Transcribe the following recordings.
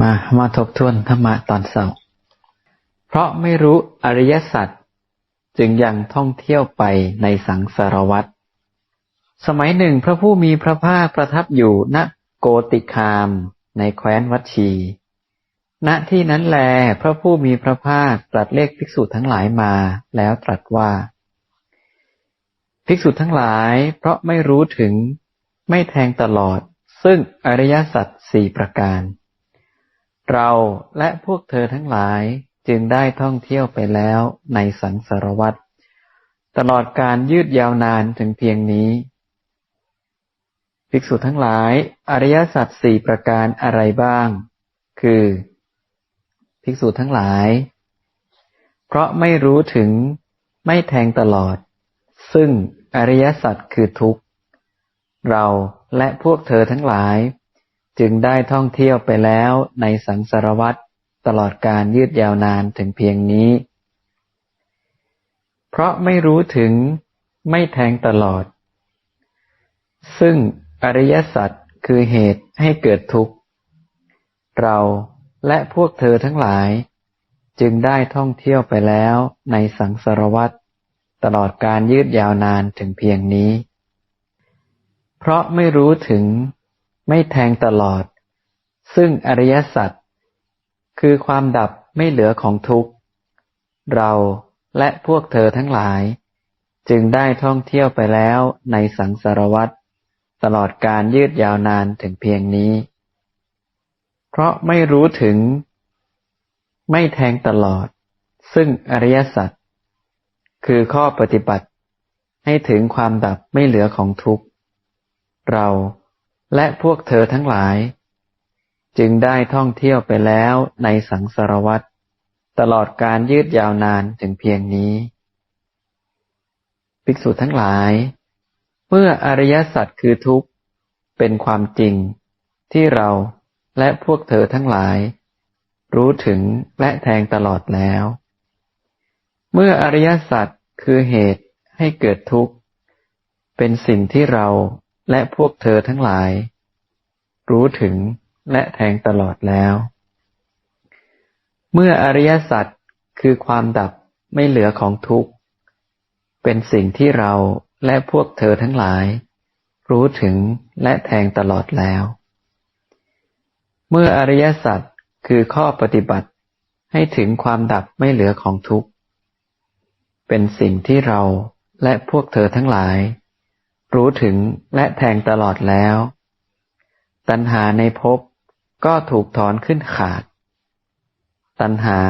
มามาทบทวนธรรมะตอนเสาร์เพราะไม่รู้อริยสัจจึงยังท่องเที่ยวไปในสังสารวัฏสมัยหนึ่งพระผู้มีพระภาคประทับอยู่ณโกติคามในแคว้นวัชี ณที่นั้นแลพระผู้มีพระภาคตรัสเลขภิกษุทั้งหลายมาแล้วตรัสว่า ภิกษุทั้งหลายเพราะไม่รู้ถึงไม่แทงตลอดซึ่งอริยสัจสี่ประการ เราและพวกเธอทั้งหลายจึงได้ท่องเที่ยวไปแล้วในสังสารวัฏตลอดการยืดยาวนานถึงเพียงนี้ ภิกษุทั้งหลาย อริยสัจสี่ประการอะไรบ้าง คือ ภิกษุทั้งหลาย เพราะไม่รู้ถึงไม่แทงตลอด ซึ่งอริยสัจคือทุกข์ เราและพวกเธอทั้งหลาย จึงได้ท่องเที่ยวไปแล้วในสังสารวัฏตลอดการยืดยาวนานถึงเพียงนี้ เพราะไม่รู้ถึงไม่แทงตลอด ซึ่งอริยสัจคือเหตุให้เกิดทุกข์ เราและพวกเธอทั้งหลาย จึงได้ท่องเที่ยวไปแล้วในสังสารวัฏตลอดการยืดยาวนานถึงเพียงนี้ เพราะไม่รู้ถึง ไม่แทงตลอด ซึ่งอริยสัจคือความดับไม่เหลือของทุกข์ เราและพวกเธอทั้งหลาย จึงได้ท่องเที่ยวไปแล้วในสังสารวัฏตลอดการยืดยาวนานถึงเพียงนี้ เพราะไม่รู้ถึง ไม่แทงตลอด ซึ่งอริยสัจคือข้อปฏิบัติให้ถึงความดับไม่เหลือของทุกข์ เรา และพวกเธอทั้งหลาย จึงได้ท่องเที่ยวไปแล้วในสังสารวัฏตลอดการยืดยาวนานถึงเพียงนี้ ภิกษุทั้งหลาย เมื่ออริยสัจคือทุกข์ เป็นความจริง ที่เราและพวกเธอทั้งหลาย รู้ถึงและแทงตลอดแล้ว เมื่ออริยสัจคือเหตุให้เกิดทุกข์ เป็นสิ่งที่เรา และพวกเธอทั้งหลาย รู้ถึงและแทงตลอดแล้ว เมื่ออริยสัจคือความดับไม่เหลือของทุกข์ เป็นสิ่งที่เราและพวกเธอทั้งหลาย รู้ถึงและแทงตลอดแล้ว เมื่ออริยสัจคือข้อปฏิบัติให้ถึงความดับไม่เหลือของทุกข์ เป็นสิ่งที่เราและพวกเธอทั้งหลาย รู้ถึงและแทงตลอดแล้ว ตัณหาในภพก็ถูกถอนขึ้นขาด ตัณหา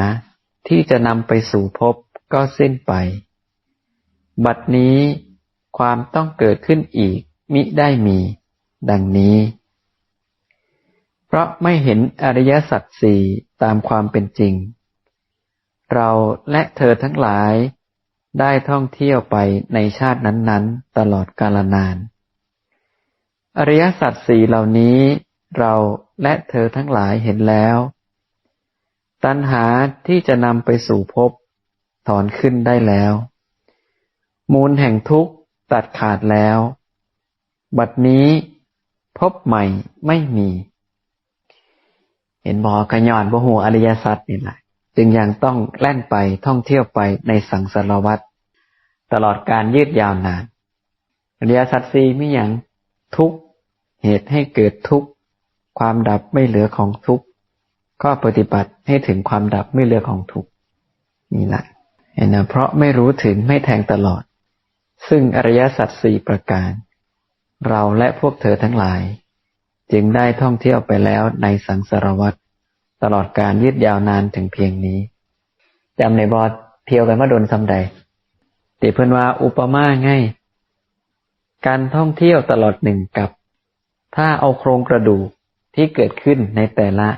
ที่จะนำไปสู่ภพก็สิ้นไป บัดนี้ความต้องเกิดขึ้นอีกมิได้มี ดังนี้ เพราะไม่เห็นอริยสัจสี่ตามความเป็นจริง เราและเธอทั้งหลาย ได้ท่องเที่ยวไปในชาตินั้นๆ ตลอดกาลนาน อริยสัจสี่เหล่านี้เราและเธอทั้งหลายเห็นแล้ว ตัณหาที่จะนำไปสู่ภพถอนขึ้นได้แล้ว มูลแห่งทุกข์ตัดขาดแล้ว บัดนี้พบใหม่ไม่มี เห็นบอกระยอนบ่หูอริยสัจนี่แหละ จึงยังต้องแล่นไปท่องเที่ยวไปในสังสารวัฏตลอดการยืดยาวนานอริยสัจสีไม่ยังทุกเหตุให้เกิดทุกขความดับไม่เหลือของทุกก็ปฏิบัติให้ถึงความดับไม่เหลือของทุกนี่แหละเห็นนะเพราะไม่รู้ถึงไม่แทงตลอด ซึ่งอริยสัจสี่ประการ เราและพวกเธอทั้งหลาย จึงได้ท่องเที่ยวไปแล้วในสังสารวัฏ ตลอดการยืดยาวนานถึงเพียงนี้จำในบอดเที่ยวกันมาโดนสำใดติเพื่อนว่าอุปมาง่ายการท่องเที่ยวตลอดหนึ่งกับ ถ้าเอาโครงกระดูกที่เกิดขึ้นในแต่ละ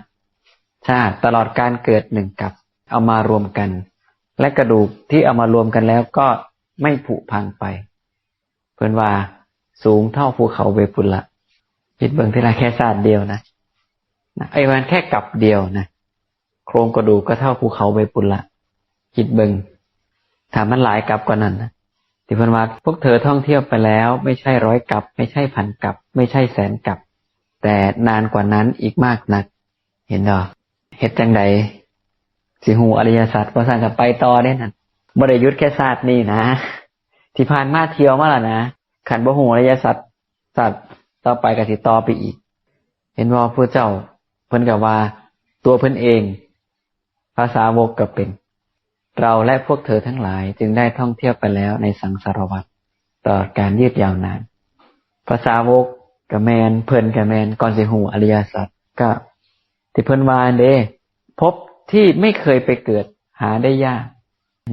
ชาติตลอดการเกิดหนึ่งกับ เอามารวมกัน และกระดูกที่เอามารวมกันแล้วก็ไม่ผุพังไป เพื่อนว่าสูงเท่าภูเขาเวปุละคิดเบิ่งที่ละแค่ศาสตร์เดียวนะ ไอ้วันแค่กลับเดียวนะโครงกระดูกก็เท่าภูเขาเวปุละคิดเบิงถามมันหลายกลับกว่านั้นนะที่พื่อนว่าพวกเธอท่องเที่ยวไปแล้ว ไม่ใช่ร้อยกลับ ไม่ใช่พันกลับ ไม่ใช่แสนกลับ แต่นานกว่านั้นอีกมากนัก เห็นหรอเฮ็ดจังใดสิหูอริยสัจบ่สั่นกับไปต่อเด้นั่นบ่ได้หยุดแค่ศาสตร์นี่นะ ที่ผ่านมาเที่ยวมาแล้วนะขันบ่หูอริยสัจสัตว์ต่อไปก็สิต่อไปอีก เห็นว่าพระเจ้า เพิ่นกับว่า ตัวเพิ่นเอง ภาษาวกก็เป็น เราและพวกเธอทั้งหลายจึงได้ท่องเที่ยวไปแล้วในสังสารวัฏตลอดการยืดยาวนาน ภาษาวกกับแมนเพิ่นกับแมนก่อนสิหูอริยสัจก็ที่เพิ่นวาเด้พบที่ไม่เคยไปเกิดหาได้ยาก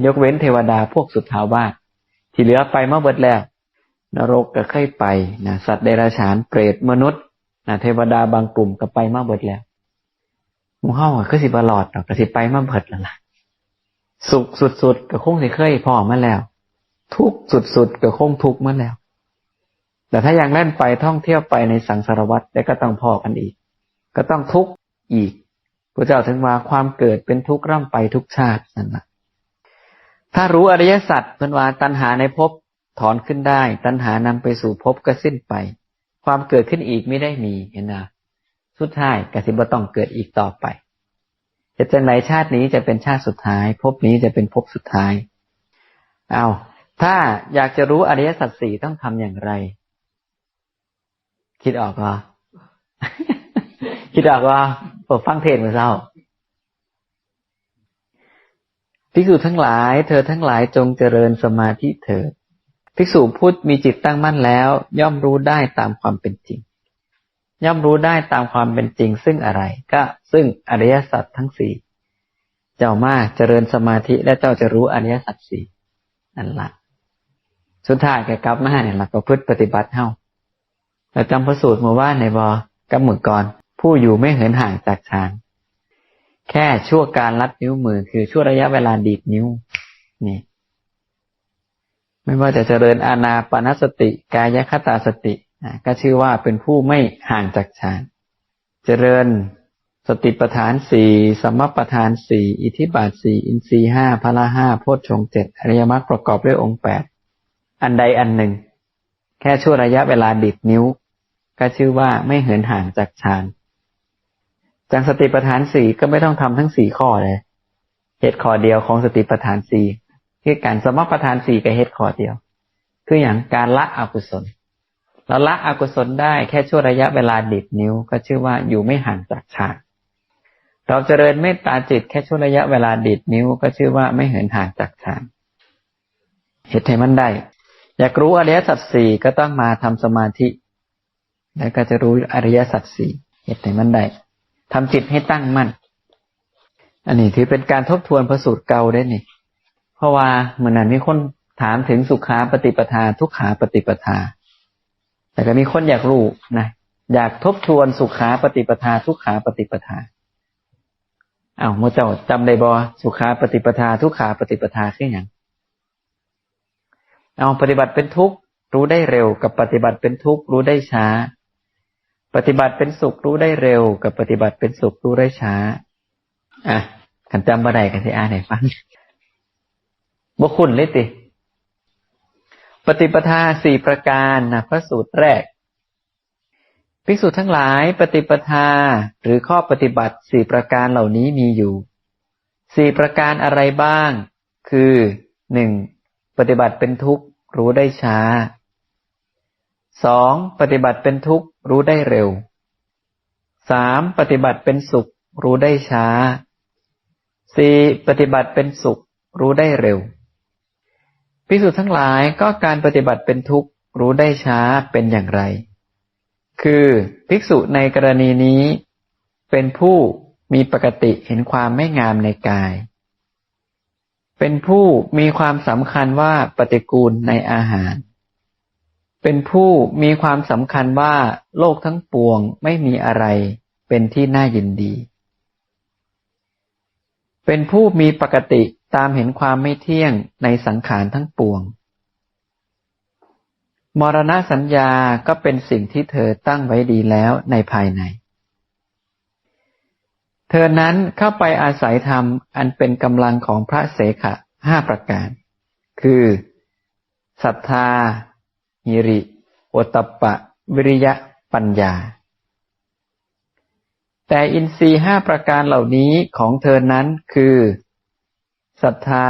ยกเว้นเทวดาพวกสุดท้าวาสที่เหลือไปเมื่อเบิดแล้ว นรกก็เคยไปนะสัตว์เดรัจฉานเปรตมนุษย์นะเทวดาบางกลุ่มก็ไปมาเบิดแล้ว มู่เฮาก็สิบลอดดอกก็สิไปมาเบิดแล้วล่ะ สุขสุดๆก็คงสิเคยพอมาแล้ว ทุกข์สุดๆก็คงทุกข์มาแล้ว แต่ถ้ายังเล่นไปท่องเที่ยวไปในสังสารวัฏแล้วก็ต้องพอกันอีก ก็ต้องทุกข์อีกพระเจ้าถึงว่าความเกิดเป็นทุกข์ร่ำไปทุกชาตินั่นแหละถ้ารู้อริยสัจเป็นว่าตัณหาในภพถอนขึ้นได้ ตัณหานำไปสู่ภพก็สิ้นไป ความเกิดขึ้นอีกไม่ได้มีเห็นนะ สุดท้ายกสิบต้องเกิดอีกต่อไปจะเป็นไหนชาตินี้จะเป็นชาติสุดท้ายภพนี้จะเป็นภพสุดท้ายเอาถ้าอยากจะรู้อริยสัจสี่ต้องทำอย่างไร คิดออกเหรอคิดออกว่าผมฟังเทศน์มาเศร้าภิกษุทั้งหลาย เธอทั้งหลายจงเจริญสมาธิเถิดภิกษุพูดมีจิตตั้งมั่นแล้ว ย่อมรู้ได้ตามความเป็นจริง ย่อมรู้ได้ตามความเป็นจริงซึ่งอะไร ก็ซึ่งอริยสัจทั้งสี่เจ้ามาเจริญสมาธิและเจ้าจะรู้อริยสัจสี่นั่นละสุดท้ายแกกลับมาเนี่ยหละประพฤติปฏิบัติเท่าเราจำพระสูตรมาว่าในบอกำมือก่อนผู้อยู่ไม่เหินห่างจากฌานแค่ชั่วการลัดนิ้วมือคือชั่วระยะเวลาดีดนิ้วนี่ไม่ว่าจะเจริญอาณาปณสติ กายคตาสติ ก็ชื่อว่าเป็นผู้ไม่ห่างจากฌาน เจริญสติปัฏฐานสี่สมปัฏฐานสี่อิทิบาทสี่อินทรีห้าพละห้าโพชฌงเจ็ดอริยมรรคประกอบด้วยองค์แปดอันใดอันหนึ่ง แค่ชั่วระยะเวลาดิดนิ้ว ก็ชื่อว่าไม่เหินห่างจากฌานจากสติปัฏฐานสี่ก็ไม่ต้องทำทั้งสี่ข้อเลยเหตุข้อเดียวของสติปัฏฐานสี่คือการสมปัฏฐานสี่กับเหตุข้อเดียว คืออย่างการละอกุศล เราละอกุศลได้แค่ชั่วระยะเวลาดิดนิ้ว ก็ชื่อว่าอยู่ไม่ห่างจากฌานเราเจริญเมตตาจิตแค่ช่วงระยะเวลาดิดนิ้ว ก็ชื่อว่าไม่เหินห่างจากฌานเหตุให้มันได้ อยากรู้อริยสัจสี่ก็ต้องมาทำสมาธิ แล้วก็จะรู้อริยสัจสี่เหตุให้มันได้ทำจิตให้ตั้งมั่น อันนี้ถือเป็นการทบทวนพระสูตรเก่าได้นี่ เพราะว่าเหมือนนั้นมีคนถามถึงสุขาปฏิปทา ทุกขาปฏิปทา แต่ก็มีคนอยากรู้นะอยากทบทวนสุขาปฏิปทา ทุกขาปฏิปทาอ้าวโมเจ้าจำได้บอสุขาปฏิปทา ทุกขาปฏิปทาคืออย่างเอาปฏิบัติเป็นทุกข์รู้ได้เร็ว กับปฏิบัติเป็นทุกข์รู้ได้ช้า ปฏิบัติเป็นสุขรู้ได้เร็ว กับปฏิบัติเป็นสุขรู้ได้ช้า อะขันจำบ่ได้กันที่อ่านให้ฟังบุคุณเลยติ ปฏิปทาสี่ประการนะพระสูตรแรก ภิกษุทั้งหลายปฏิปทาหรือข้อปฏิบัติสี่ประการเหล่านี้มีอยู่สี่ประการอะไรบ้าง คือหนึ่งปฏิบัติเป็นทุกข์ รู้ได้ช้าสองปฏิบัติเป็นทุกข์ รู้ได้เร็วสามปฏิบัติเป็นสุข รู้ได้ช้าสี่ปฏิบัติเป็นสุข รู้ได้เร็ว พิสุทั้งหลายก็การปฏิบัติเป็นทุกข์รู้ได้ช้าเป็นอย่างไร คือภิกษุในกรณีนี้ เป็นผู้มีปกติเห็นความไม่งามในกาย เป็นผู้มีความสำคัญว่าปฏิกูลในอาหาร เป็นผู้มีความสำคัญว่าโลกทั้งปวงไม่มีอะไรเป็นที่น่ายินดี เป็นผู้มีปกติตามเห็นความไม่เที่ยงในสังขารทั้งปวง มรณะสัญญาก็เป็นสิ่งที่เธอตั้งไว้ดีแล้วในภายใน เธอนั้นเข้าไปอาศัยธรรมอันเป็นกำลังของพระเสขะห้าประการ คือศรัทธาหิริ โอตปะ วิริยะ ปัญญา แต่อินทรีย์ห้าประการเหล่านี้ของเธอนั้นคือศรัทธา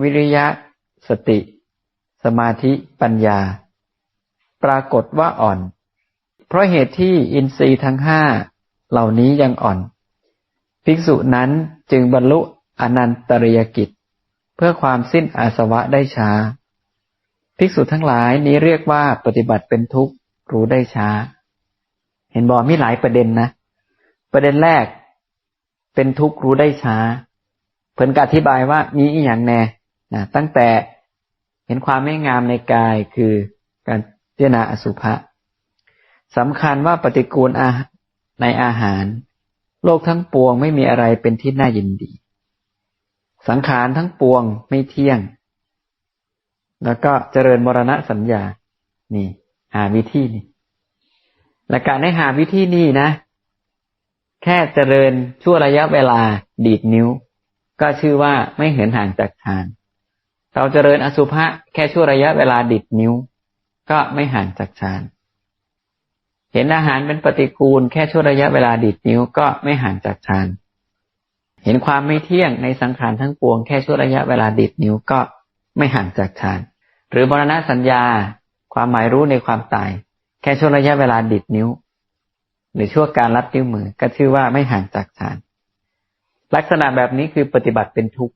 วิริยะ สติ สมาธิปัญญา ปรากฏว่าอ่อน เพราะเหตุที่อินทรีย์ทั้งห้าเหล่านี้ยังอ่อน ภิกษุนั้นจึงบรรลุอนันตริยกิจ เพื่อความสิ้นอาสวะได้ช้า ภิกษุทั้งหลายนี้เรียกว่าปฏิบัติเป็นทุกข์รู้ได้ช้า เห็นบอกมีหลายประเด็นนะ ประเด็นแรก เป็นทุกข์รู้ได้ช้า เพิ่นก็อธิบายว่ามีอีหยังแน่นะตั้งแต่เห็นความไม่งามในกายคือการเจนาอสุภะสำคัญว่าปฏิกูลอาในอาหาร โลกทั้งปวงไม่มีอะไรเป็นที่น่ายินดี สังขารทั้งปวงไม่เที่ยง แล้วก็เจริญมรณะสัญญา นี่ หาวิธีนี่และการให้หาวิธีนี้นะ แค่เจริญชั่วระยะเวลาดีดนิ้ว ก็ชื่อว่าไม่เหินห่างจากฌาน เราเจริญอสุภะแค่ชั่วระยะเวลาดิดนิ้ว ก็ไม่ห่างจากฌาน เห็นอาหารเป็นปฏิกูล แค่ชั่วระยะเวลาดิดนิ้วก็ไม่ห่างจากฌาน เห็นความไม่เที่ยงในสังขารทั้งปวง แค่ชั่วระยะเวลาดิดนิ้วก็ไม่ห่างจากฌาน หรือมรณะสัญญา ความหมายรู้ในความตาย แค่ช่วงระยะเวลาดิดนิ้ว หรือช่วงการรัดนิ้วมือก็ชื่อว่าไม่ห่างจากฌาน ลักษณะแบบนี้คือปฏิบัติเป็นทุกข์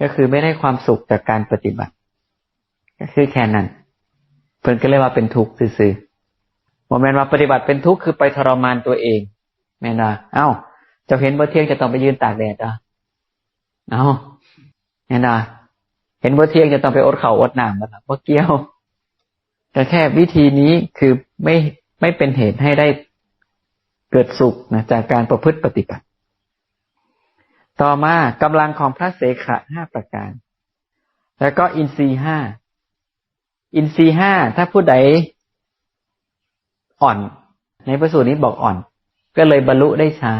ก็คือไม่ได้ความสุขจากการปฏิบัติ ก็คือแค่นั้นเพิ่นก็เรียกว่าเป็นทุกข์ซื่อๆโมเมนต์ว่าปฏิบัติเป็นทุกข์คือไปทรมานตัวเองแม่นะเอ้าจะเห็นบ่เที่ยงจะต้องไปยืนตากแดดอะเอ้าแม่นะเห็นบ่เที่ยงจะต้องไปอดเข่าอดหน้ำมันบ่เกี่ยวแต่แค่วิธีนี้คือไม่ไม่เป็นเหตุให้ได้ เกิดสุขนะจากการประพฤติปฏิบัติ ต่อมากำลังของพระเสขะห้าประการ แล้วก็อินทรีห้าอินทรีห้าถ้าผู้ใดอ่อน ในพระสูตรนี้บอกอ่อน ก็เลยบรรลุได้ช้า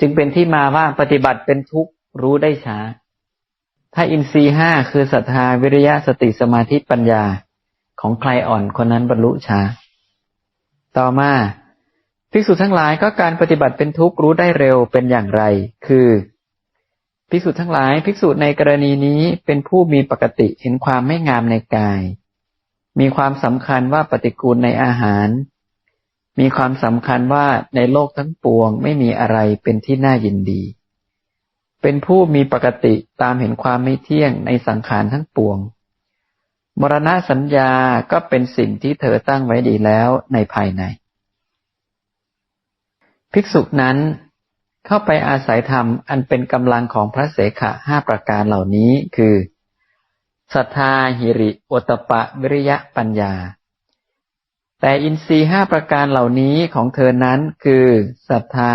จึงเป็นที่มาว่าปฏิบัติเป็นทุกข์รู้ได้ช้า ถ้าอินทรีห้าคือศรัทธาวิริยะสติสมาธิปัญญาของใครอ่อนคนนั้นบรรลุช้า ต่อมา ภิกษุทั้งหลายก็การปฏิบัติเป็นทุกข์รู้ได้เร็วเป็นอย่างไร คือ ภิกษุทั้งหลายภิกษุในกรณีนี้เป็นผู้มีปกติเห็นความไม่งามในกาย มีความสำคัญว่าปฏิกูลในอาหาร มีความสำคัญว่าในโลกทั้งปวงไม่มีอะไรเป็นที่น่ายินดี เป็นผู้มีปกติตามเห็นความไม่เที่ยงในสังขารทั้งปวง มรณะสัญญาก็เป็นสิ่งที่เธอตั้งไว้ดีแล้วในภายใน ภิกษุนั้น เข้าไปอาศัยธรรมอันเป็นกำลังของพระเสขะห้าประการเหล่านี้คือศรัทธาหิริโอตปะวิริยะปัญญา แต่อินทรีห้าประการเหล่านี้ของเธอนั้นคือศรัทธา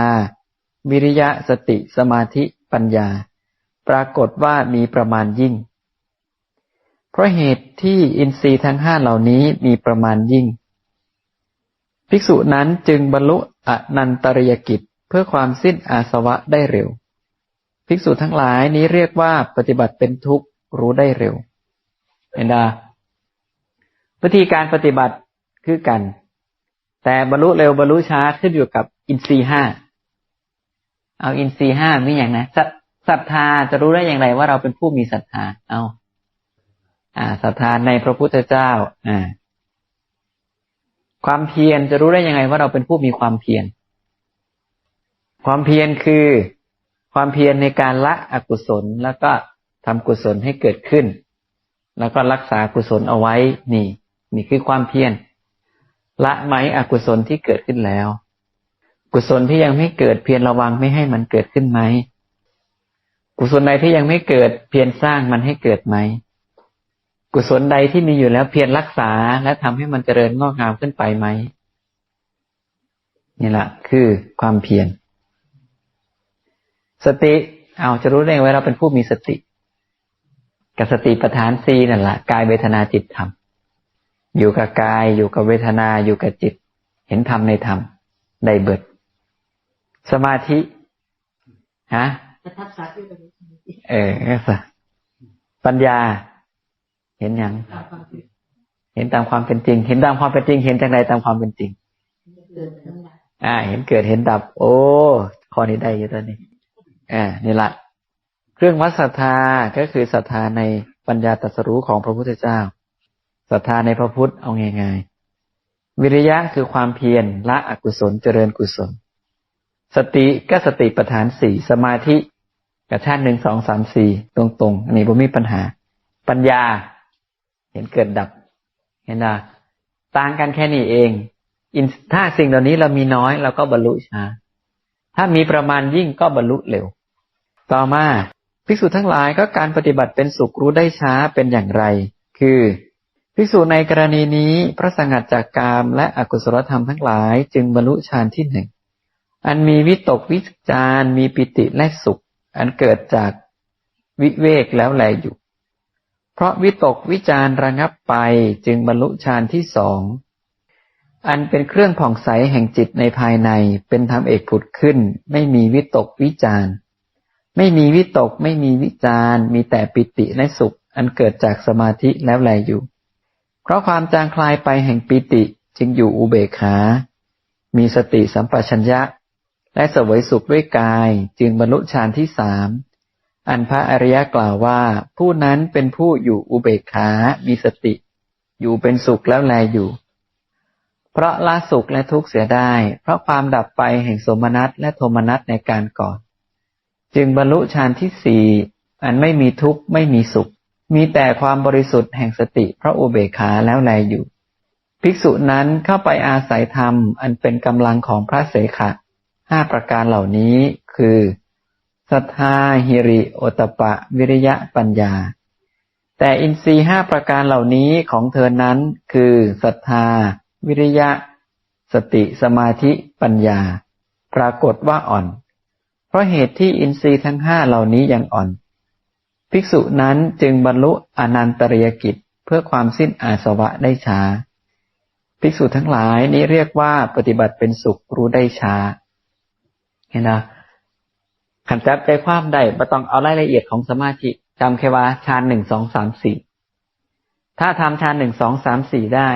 วิริยะสติสมาธิปัญญา ปรากฏว่ามีประมาณยิ่ง เพราะเหตุที่อินทรีย์ทั้งห้าเหล่านี้มีประมาณยิ่ง ภิกษุนั้นจึงบรรลุอนันตริยกิจเพื่อความสิ้นอาสวะได้เร็ว ภิกษุทั้งหลายนี้เรียกว่าปฏิบัติเป็นทุกข์รู้ได้เร็วเห็นดาวิธีการปฏิบัติคือกัน แต่บรรลุเร็วบรรลุช้าขึ้นอยู่กับอินทรีห้าเอาอินทรีห้ามีอย่างนะศรัทธาจะรู้ได้อย่างไรว่าเราเป็นผู้มีศรัทธาเอาอ่าศรัทธาในพระพุทธเจ้า อ่า ความเพียรจะรู้ได้ยังไงว่าเราเป็นผู้มีความเพียร ความเพียรคือ ความเพียรในการละอกุศลแล้วก็ทำกุศลให้เกิดขึ้น แล้วก็รักษากุศลเอาไว้นี่ นี่คือความเพียรละไหมอกุศลที่เกิดขึ้นแล้ว กุศลที่ยังไม่เกิดเพียรระวังไม่ให้มันเกิดขึ้นไหมกุศลใดที่ยังไม่เกิดเพียรสร้างมันให้เกิดไหม กุศลใดที่มีอยู่แล้วเพียรรักษาและทำให้มันเจริญงอกงามขึ้นไปไหมนี่แหละคือความเพียรสติเอาจะรู้ได้ไงว่าเราเป็นผู้มีสติกับสติปัฏฐานสีนั่นแหละกายเวทนาจิตธรรมอยู่กับกายอยู่กับเวทนาอยู่กับจิต เห็นธรรมในธรรมได้เบิด สมาธิฮะประทับสักอยู่กับเออก็สะปัญญา เห็นอย่างตามความเป็นเห็นตามความเป็นจริง เห็นตามความเป็นจริง เห็นจากใดตามความเป็นจริงเกิดทั้งหลายอ่า เห็นเกิดเห็นดับ โอ้ข้อนี้ได้อยู่ตอนนี้อ่านี่ละเครื่องวัดศรัทธาก็คือศรัทธาในปัญญาตรัสรู้ของพระพุทธเจ้าศรัทธาในพระพุทธเอาง่ายๆวิริยะคือความเพียรละอกุศลเจริญกุศล สติก็สติปัฏฐานสี่สมาธิกับชาติหนึ่งสองสามสี่ตรงๆอันนี้ผมมีปัญหา ปัญญา เห็นเกิดดับ เห็นนะต่างกันแค่นี้เองอินถ้าสิ่งเหล่านี้เรามีน้อยเราก็บรรลุช้าถ้ามีประมาณยิ่งก็บรรลุเร็ว ต่อมาภิกษุทั้งหลายก็การปฏิบัติเป็นสุขรู้ได้ช้าเป็นอย่างไร คือภิกษุในกรณีนี้พระสังัดจากกามและอกุศลธรรมทั้งหลายจึงบรรลุฌานที่หนึ่งอันมีวิตกวิจารมีปิติและสุข อันเกิดจากวิเวกแล้วแลอยู่ เพราะวิตกวิจารระงับไปจึงบรรลุฌานที่สอง อันเป็นเครื่องผ่องใสแห่งจิตในภายในเป็นธรรมเอกผุดขึ้น ไม่มีวิตกวิจารไม่มีวิตกไม่มีวิจารมีแต่ปิติและสุข อันเกิดจากสมาธิแล้วแลอยู่ เพราะความจางคลายไปแห่งปิติจึงอยู่อุเบกขา มีสติสัมปชัญญะ และเสวยสุขด้วยกายจึงบรรลุฌานที่สาม อันพระอริยะกล่าวว่า ผู้นั้นเป็นผู้อยู่อุเบกขา มีสติ อยู่เป็นสุขแล้วแลอยู่ เพราะละสุขและทุกข์เสียได้ เพราะความดับไปแห่งสมนัตและโทมนัตในการก่อน จึงบรรลุฌานที่สี่อันไม่มีทุกข์ไม่มีสุข มีแต่ความบริสุทธิ์แห่งสติเพราะอุเบกขาแล้วแลอยู่ ภิกษุนั้นเข้าไปอาศัยธรรม อันเป็นกำลังของพระเสขะห้าประการเหล่านี้คือ ศรัทธาหิริโอตปะ วิริยะปัญญา แต่อินทรีห้าประการเหล่านี้ของเธอนั้นคือศรัทธา วิริยะ สติสมาธิปัญญา ปรากฏว่าอ่อน เพราะเหตุที่อินทรีย์ทั้งห้าเหล่านี้ยังอ่อน ภิกษุนั้นจึงบรรลุอนันตริยกิจเพื่อความสิ้นอาสวะได้ช้า ภิกษุทั้งหลายนี้เรียกว่าปฏิบัติเป็นสุขรู้ได้ช้า เห็นไหม ขันจับใจความได้ไม่ต้องเอารายละเอียดของสมาธิจำแค่ว่าฌานหนึ่งสองสามสี่ถ้าทำฌานหนึ่งสองสามสี่ได้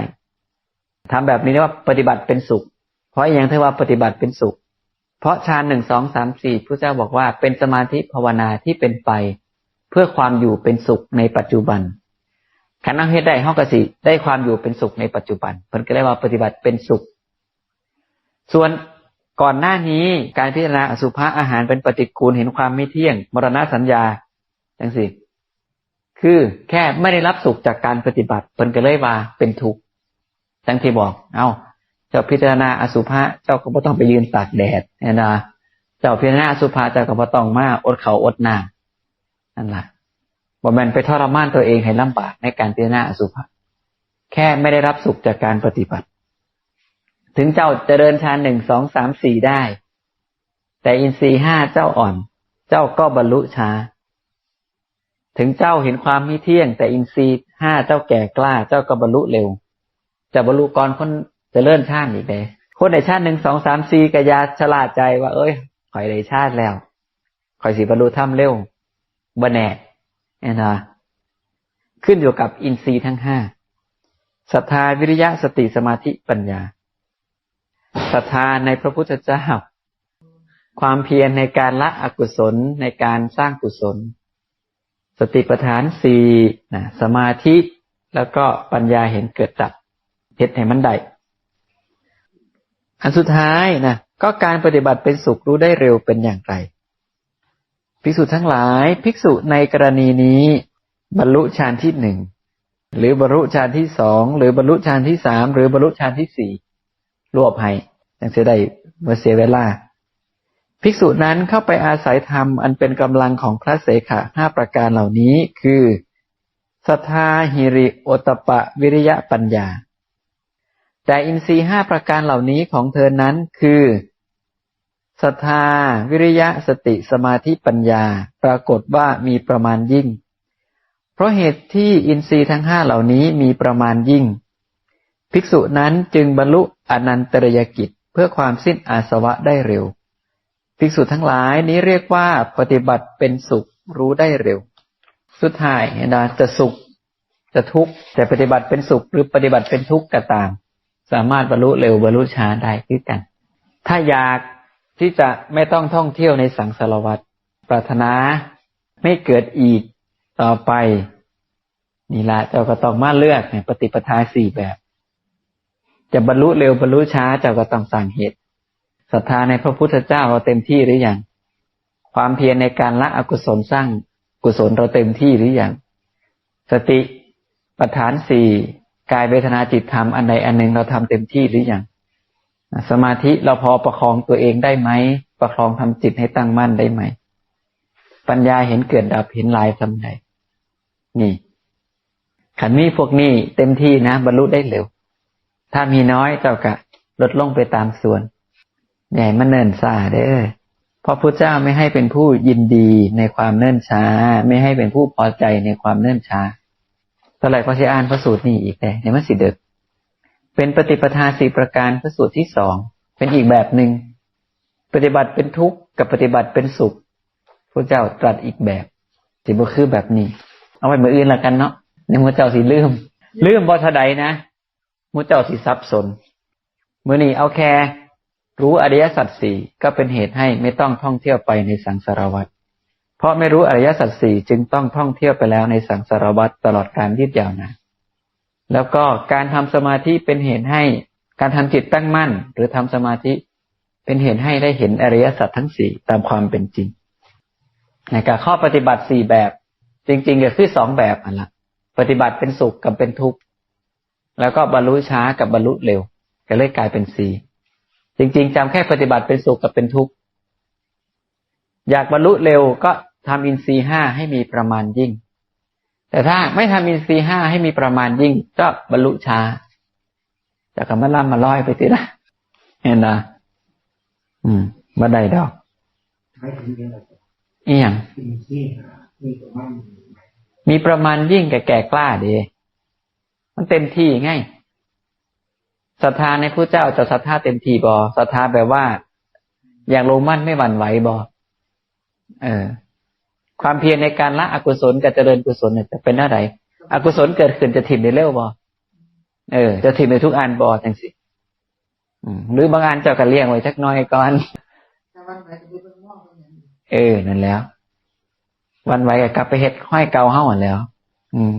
ทำแบบนี้เรียกว่าปฏิบัติเป็นสุข เพราะอย่างที่ว่าปฏิบัติเป็นสุข เพราะฌานหนึ่งสองสามสี่พระเจ้าบอกว่าเป็นสมาธิภาวนาที่เป็นไป เพื่อความอยู่เป็นสุขในปัจจุบันขันนั่งเฮ็ดได้ห้องกสิได้ความอยู่เป็นสุขในปัจจุบันเพิ่นก็เรียกว่าปฏิบัติเป็นสุข ส่วน ก่อนหน้านี้การพิจารณาอสุภะอาหารเป็นปฏิกูลเห็นความไม่เที่ยง มรณะสัญญาจังสิคือแค่ไม่ได้รับสุขจากการปฏิบัติเพิ่นก็เลยว่าเป็นทุกข์จังที่บอก เอา้า เจ้าพิจารณาอสุภะเจ้าก็ไม่ต้องไปยืนตากแดดนะเจ้าพิจารณาอสุภะเจ้าก็ไม่ต้องมาอดเขาอดน้ำนั่นแหละบ่แมนไปทรมานตัวเองให้ลำบากในการพิจารณาอสุภะแค่ไม่ได้รับสุขจากการปฏิบัติ ถึงเจ้าเจริญฌานหนึ่งสองสามสี่ได้ แต่อินทรีห้าเจ้าอ่อน เจ้าก็บรรลุช้า ถึงเจ้าเห็นความมิเที่ยง แต่อินทรีห้าเจ้าแก่กล้า เจ้าก็บรรลุเร็ว จะบรรลุก่อนคนจะเลื่อนชาติอีกเลยคนในชาติหนึ่งสองสามสี่กยาฉลาดใจว่า เอ้ยข่อยได้ชาติแล้วข่อยสิบรรลุธรรมเร็วบแน่เอ็นะขึ้นอยู่กับอินทรีย์ทั้งห้าศรัทธาวิริยะสติสมาธิปัญญา ศรัทธาในพระพุทธเจ้า ความเพียรในการละอกุศลในการสร้างกุศล สติปัฏฐานสี่นะสมาธิแล้วก็ปัญญาเห็นเกิดดับเหตุแห่งมันได้อันสุดท้ายนะก็การปฏิบัติเป็นสุขรู้ได้เร็วเป็นอย่างไร ภิกษุทั้งหลายภิกษุในกรณีนี้ บรรลุฌานที่หนึ่งหรือบรรลุฌานที่สองหรือบรรลุฌานที่สามหรือบรรลุฌานที่สี่ รวบให้ยังเสียได้เมื่อเสียเวลา ภิกษุนั้นเข้าไปอาศัยธรรมอันเป็นกำลังของพระเสขะห้าประการเหล่านี้คือศรัทธาหิริโอตปะวิริยะปัญญา แต่อินทรีห้าประการเหล่านี้ของเธอนั้นคือศรัทธาวิริยะสติสมาธิปัญญา ปรากฏว่ามีประมาณยิ่ง เพราะเหตุที่อินทรีย์ทั้งห้าเหล่านี้มีประมาณยิ่ง ภิกษุนั้นจึงบรรลุ อนันตริยกิจเพื่อความสิ้นอาสวะได้เร็ว ภิกษุทั้งหลายนี้เรียกว่าปฏิบัติเป็นสุขรู้ได้เร็ว สุดท้ายนะจะสุขจะทุกข์แต่ปฏิบัติเป็นสุขหรือปฏิบัติเป็นทุกข์ก็ตาม สามารถบรรลุเร็วบรรลุช้าได้คือกัน ถ้าอยากที่จะไม่ต้องท่องเที่ยวในสังสารวัฏปรารถนาไม่เกิดอีกต่อไปนี่ละเจ้าก็ต้องมาเลือกเนี่ยปฏิปทาสี่แบบ จะบรรลุเร็วบรรลุช้าเจ้าก็ต้องสั่งเหตุศรัทธาในพระพุทธเจ้าเราเต็มที่หรือยังความเพียรในการละอกุศลสร้างกุศลเราเต็มที่หรือยังสติปัฏฐานสี่กายเวทนาจิตธรรมอันใดอันหนึ่งเราทำเต็มที่หรือยังสมาธิเราพอประคองตัวเองได้ไหม ประคองทำจิตให้ตั้งมั่นได้ไหม ปัญญาเห็นเกิดดับเห็นลายสำใดนี่ขันมีพวกนี้เต็มที่นะ บรรลุได้เร็ว ถ้ามีน้อยเจ้ากะลดลงไปตามส่วน ใหญ่มันเนินซาเด้อเพราะพระเจ้าไม่ให้เป็นผู้ยินดีในความเนิ่นช้า ไม่ให้เป็นผู้พอใจในความเนิ่นช้าเท่าไหร่ก็จะอ่านพระสูตรนี้อีกแต่ในมันสิเดกเป็นปฏิปทาสี่ประการพระสูตรที่สองเป็นอีกแบบหนึ่งปฏิบัติเป็นทุกข์กับปฏิบัติเป็นสุขพระเจ้าตรัสอีกแบบสิบุคือแบบนี้ เอาไว้มืออื่นละกันเนาะในมือเจ้าสิลืม ลืมบอทใดนะ มือเจ้าสิซับสนเมื่อนี้เอาแค่รู้อริยสัจสี่ก็เป็นเหตุให้ไม่ต้องท่องเที่ยวไปในสังสารวัฏเพราะไม่รู้อริยสัจสี่จึงต้องท่องเที่ยวไปแล้วในสังสารวัฏตลอดการยืดยาวนานแล้วก็การทำสมาธิเป็นเหตุให้การทำจิตตั้งมั่น หรือทำสมาธิเป็นเหตุให้ได้เห็นอริยสัจทั้งสี่ตามความเป็นจริงในการข้อปฏิบัติสี่แบบ จริงๆก็คือสองแบบอันละปฏิบัติเป็นสุขกับเป็นทุกข์ แล้วก็บรรลุช้ากับบรรลุเร็วก็เลยกลายเป็นสี่จริง ๆจำแค่ปฏิบัติเป็นสุขกับเป็นทุกข์อยากบรรลุเร็วก็ทำอินทรีห้าให้มีประมาณยิ่ง แต่ถ้าไม่ทำอินทรีห้าให้มีประมาณยิ่ง ก็บรรลุช้าจะกำมาล่ำมาลอยไปทีละเห็นนะอืมมาได้ดอกไม่ถึงเดือนละอีหยังปีที่มีประมาณมีประมาณยิ่งแก่แก่กล้าเดี มันเต็มที่ไงศรัทธาในพระเจ้าจะศรัทธาเต็มที่บอศรัทธาแบบว่า อย่างโรมั่นไม่หวั่นไหวบอเออ ความเพียรในการละอกุศลกับเจริญกุศลเนี่ยจะเป็นอะไรอกุศลเกิดขึ้นจะถิ่มได้เร็วบอเออ จะถิ่มในทุกอันบอจังสิอืมหรือบางอันเจ้าก็เลี้ยงไว้สักหน้อยก่อนถ้าวันไหนจะไปเป็นหม้อก็อย่างนี้เออนั่นแล้ว วันไหวก็กลับไปเฮ็ดห้อยเกาเฮ้าหมดแล้ว อืม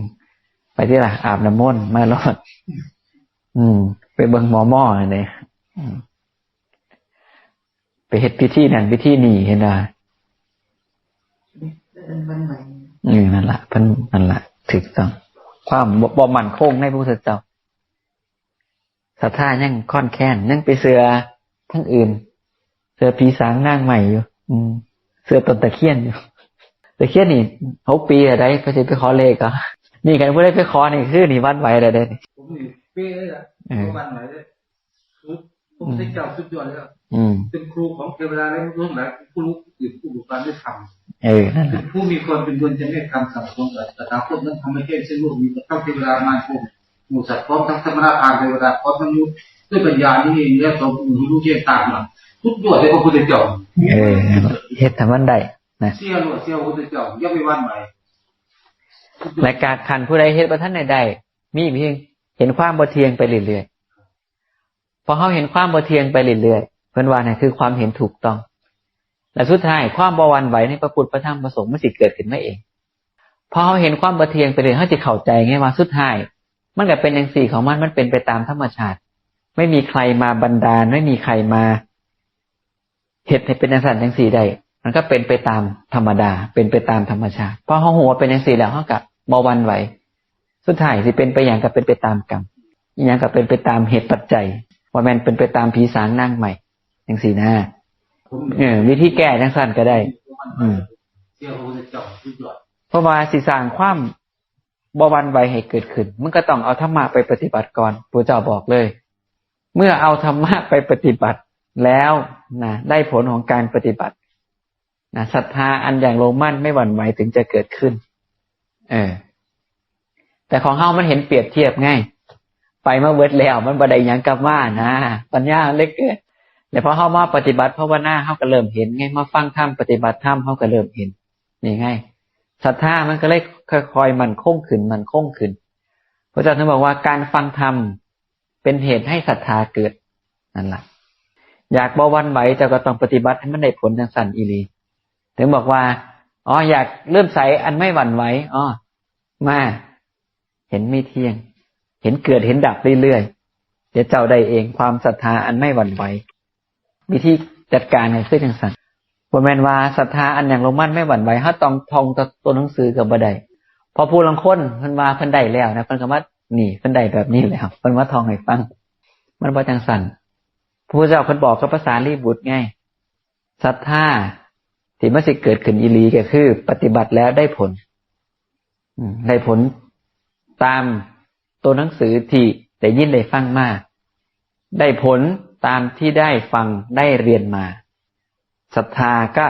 ไปที่ละอาบน้ำมนต์มารอด อืม ไปเบิ่งหมอหม้อเลยอืมไปเฮ็ดพิธีนั่นพิธีนี่เห็นป่ะเป็นวันใหม่อืมนั่นละเพันนั่นละถูกต้อง ความบ่บ่มั่นคงในพระพุทธเจ้าศรัทธายังค่อนแค้นยังไปเสือทั้งอื่น เสือผีสางนางใหม่อยู่อืม เสือต้นตะเคียนอยู่ตะเคียนนี่หกปีอะไรก็จะไปขอเลขอะ นี่กันผู้ได้ไปขอนี่คือนี่วัดไหวอะไรเด้ผมนี่เป๊ะเลยอะเออวันไหนเลยคือผมได้เจ้าสุดยอดเลยอะอืมเป็นครูของเทวดาและรู้ไหมผู้รู้อื่นผู้รู้การได้ทเออนั่นำแหเป็ละนผู้มีคนเป็นบุญจะไม่ทำสังคมแต่ตาคตนั้นทำไม่ใช่เช่นลูกมีแต่เข้าเทวดามาชมหมู่สัตว์พร้อมทั้งสมณพราหมณ์เทวดาพร้อมทั้งยุทธด้วยปัญญานี่เองและสมบูรณ์รู้เชี่ยวตามมาทุกยอดเลยพระพุทธเจ้าเออนั่นแหละเฮ็ดทำมันได้นะเสี่ยวหลวดเสี่ยวพระพุทธเจ้าย่อมไม่วันใหม่ และการคันผู้ใดเฮ็ดประท่านใดๆมีเพียงเห็นความบ่เทียงไปเรื่อยๆพอเขาเห็นความบ่เทียงไปเรื่อยๆเพิ่นว่านี่คือความเห็นถูกต้อง และสุดท้ายความบวันไหวในพระพุทธพระธรรมพระสงฆ์มันสิเกิดขึ้นมาเองพอเขาเห็นความบ่เทียงไปเลยเขาจะเข้าใจไงว่าสุดท้ายมันก็เป็นอย่างสี่ของมันมันเป็นไปตามธรรมชาติ ไม่มีใครมาบันดาลไม่มีใครมาเหตุให้เป็นอย่างสันอย่างสี่ได้มันก็เป็นไปตามธรรมดา เป็นไปตามธรรมชาติพอเขาหัวเป็นอย่างสี่แล้วเขากับ บหวันไหว สุดท้ายสิเป็นไปอย่างกับเป็นไปตามกรรมอย่างกับเป็นไปตามเหตุปัจจัย ว่าแมันเป็นไปตามผีสางนั่งใหม่อย่างสี่หน้าเออวิธีแก้จังสั้นก็ได้ อืมเพราสุดยอดเพราะว่าสิสางความบวันไหวให้เกิดขึ้นมันก็ต้องเอาธรรมะไปปฏิบัติก่อนพระเจ้าบอกเลย เมื่อเอาธรรมะไปปฏิบัติแล้วนะได้ผลของการปฏิบัตินะศรัทธาอันอย่างโลมั่นไม่หวั่นไหวถึงจะเกิดขึ้น เออ แต่ของเฮามันเห็นเปรียบเทียบง่ายไปเมื่อเวิร์ดแล้ว มันบไดหยังกลับว่านะปัญญาเล็กเกินแต่พอเฮามาปฏิบัติภาวนาเฮาก็เริ่มเห็นไงมาฟังธรรมปฏิบัติธรรมเฮาก็เริ่มเห็นนี่ไงศรัทธามันก็เลยค่อยๆมันคงขึ้นมันคงขึ้นพระอาจารย์ท่านบอกว่าการฟังธรรมเป็นเหตุให้ศรัทธาเกิดนั่นแหละอยากบวันไหวจ้าก็ต้องปฏิบัติให้มันได้ผลจังสันอีหลีถึงบอกว่าอ๋ออยากเลื่อมใสอันไม่หวั่นไหวอ๋อ มาเห็นไม่เที่ยง เห็นเกิดเห็นดับเรื่อยๆเดี๋ยวเจ้าได้เองความศรัทธาอันไม่หวั่นไหววิธีจัดการให้ขึ้นจังสันบ่แมนว่าศรัทธาอันอย่างลงมั่นไม่หวั่นไหวเฮาต้องทองตัวหนังสือกับบ่ไดพอผู้ลังคนเพิ่นว่าเพิ่นได้แล้วนะเพิ่นก็ว่านี่เพิ่นได้แบบนี้แล้วเพิ่นว่าทองให้ฟัง มันบ่จังสันพระเจ้าเพิ่นบอกกับภาษาลีบุตรไงศรัทธาที่มันสิเกิดขึ้นอีลีก็คือ ปฏิบัติแล้วได้ผล ได้ผลตามตัวหนังสือที่ได้ยินได้ฟังมา ได้ผลตามที่ได้ฟังได้เรียนมาศรัทธาก็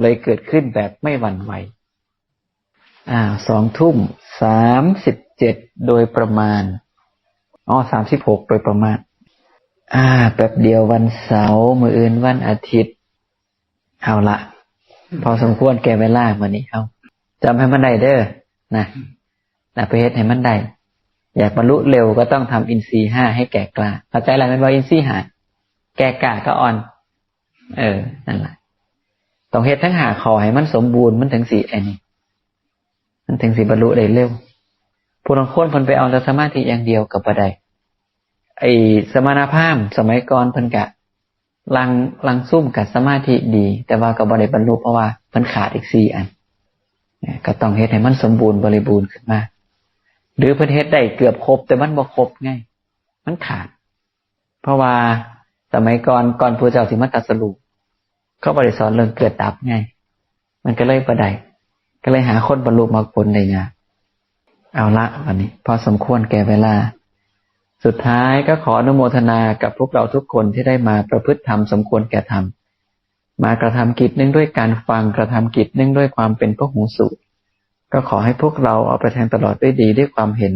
เลยเกิดขึ้นแบบไม่หวั่นไหวอ่าสองทุ่มสามสิบเจ็ดโดยประมาณอ๋อสามสิบหกโดยประมาณ อ่าแป๊บเดียววันเสาร์มืออื่นวันอาทิตย์ เอาละพอสมควรแก่เวลาวันนี้เอาจำให้มันได้เด้อ นะนะไปเฮ็ดให้มันได้อยากบรรลุเร็วก็ต้องทำอินทรีย์ห้าให้แก่กล้าเข้าใจอะไรเป็นว่าอินทรีย์หาแก่กล้าก็อ่อน เออนั่นแหละต้องเฮ็ดทั้งหาขอให้มันสมบูรณ์มันถึงสีอ้นี่มันถึงสีบรรลุได้เร็วผู้ลางคนเพิ่นไปเอาแต่สมาธิอย่างเดียวกับบ่ไดไอ้สมณภาพสมัยก่อนเพิ่นกะลังลังซุ่มกับสมาธิดี แต่ว่าก็บ่ได้บรรลุเพราะว่าเพิ่นขาดอีกสี่อัน ก็ต้องเฮ็ดให้มันสมบูรณ์บริบูรณ์ขึ้นมา หรือเพิ่นเฮ็ดได้เกือบครบ แต่มันบ่ครบไงมันขาด เพราะว่าสมัยก่อนก่อนพระเจ้าสิมาตรัสรู้เขาบ่ได้สอนเรื่องเกิดดับไง มันก็เลยบ่ได้ก็เลยหาคนบรรลุมรรคผลได้ยากเอาละวันนี้ พอสมควรแก่เวลา สุดท้ายก็ขออนุโมทนากับพวกเราทุกคนที่ได้มาประพฤติธรรมสมควรแก่ธรรม มากระทำกิจเนื่องด้วยการฟังกระทำกิจเนื่องด้วยความเป็นพระหูสูตรก็ขอให้พวกเราเอาไปแทงตลอดด้วยดีด้วยความเห็น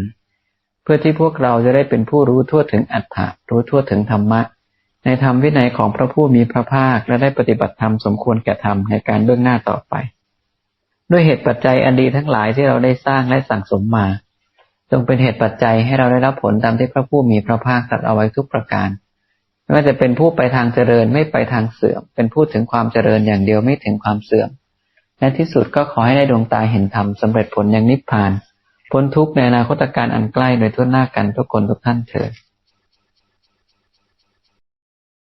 เพื่อที่พวกเราจะได้เป็นผู้รู้ทั่วถึงอัตถะรู้ทั่วถึงธรรมะ ในธรรมวินัยของพระผู้มีพระภาคและได้ปฏิบัติธรรมสมควรแก่ธรรมในการเบื้องหน้าต่อไป ด้วยเหตุปัจจัยอันดีทั้งหลายที่เราได้สร้างและสั่งสมมาจงเป็นเหตุปัจจัยให้เราได้รับผลตามที่พระผู้มีพระภาคตรัสเอาไว้ทุกประการ ไม่ว่าจะเป็นผู้ไปทางเจริญไม่ไปทางเสื่อม เป็นผู้ถึงความเจริญอย่างเดียวไม่ถึงความเสื่อม และที่สุดก็ขอให้ได้ดวงตาเห็นธรรมสำเร็จผลอย่างนิพพาน พ้นทุกข์ในอนาคตการอันใกล้โดยทั่วหน้ากันทุกคนทุกท่านเถิด